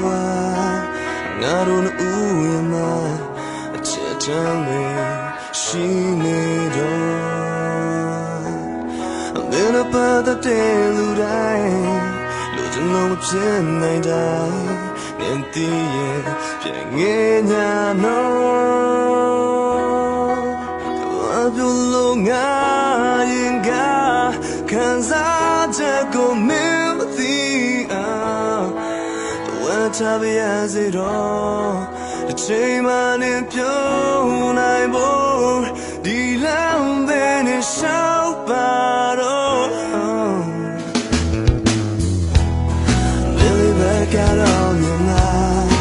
ကွာငါတို့နှစ်ဦးရဲ့မှာအချစ်တမ်းလေးရှိနေတော့မင်းတို့ပတ်တဲ့လူတိုင်းလူကျင်လို့မဖြစ်နိုင်တိုင်းငင်တီးရဲ့ပြန်ငယ်ညာနော်အပြလို့ငါရင်ကခံစားချက်ကိုမင်း တော့ချပါရစေတော့တစ်ချိန်မှနေပြုံးနိုင်ဖို့ဒီလမ်းပဲနဲ့ရှောက်ပါတော့ Really back out on your mind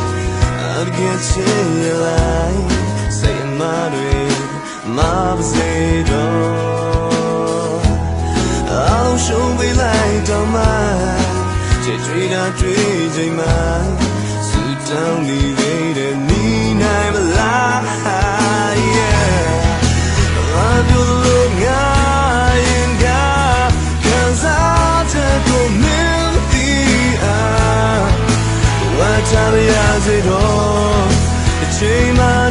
I'd get to your line Saying my dream My potato I'll show me light on my ချစ်တွေ့တာတွေ့ချိန်မှာစူတောင်းနေတဲ့နီးနိုင်မလား Yeah ဘာပြောလို့ငါရင်ကခံစားချက်ကိုမင်းသိအောင်ဝတ်ချရရစေတော့အချိန်မှ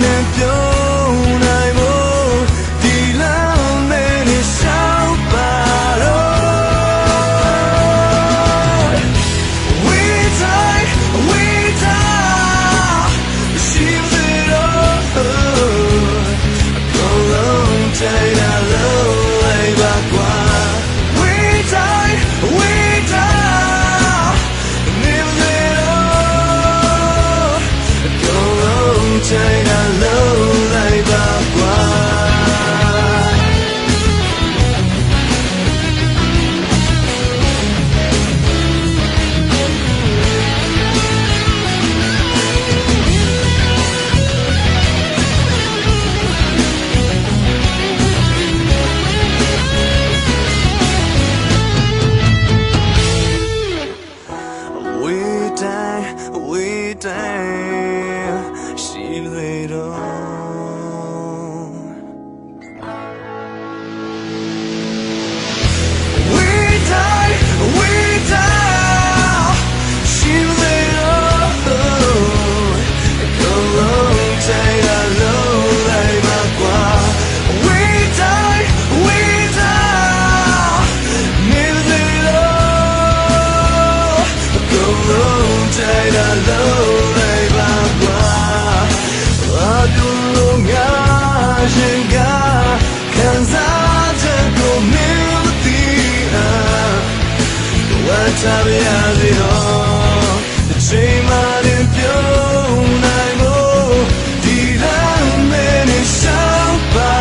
ဝတ်ချပါရစေတော့အချိန်မှရင်ပြုံးနိုင်ဖို့ဒီလမ်းနဲ့နဲ့ရှောက်ပါ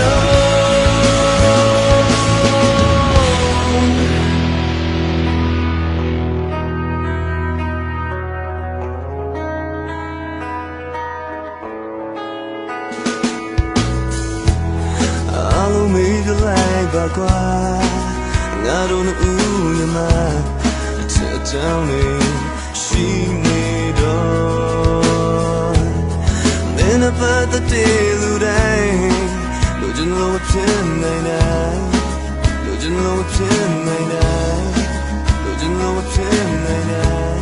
တော့အားလုံးမေးကြလိုက်ပါကွာငါတို့နှစ်ဦးရမ ဆက်ကြောင်းလေးရှိနေတော့မင်းအပတ်တည်းလူတိုင်းလူကျင်လို့ဖြစ်နိုင်တယ်လူကျင်လို့ဖြစ်နိုင်တယ်လူကျင်လို့ဖြစ်နိုင်တယ်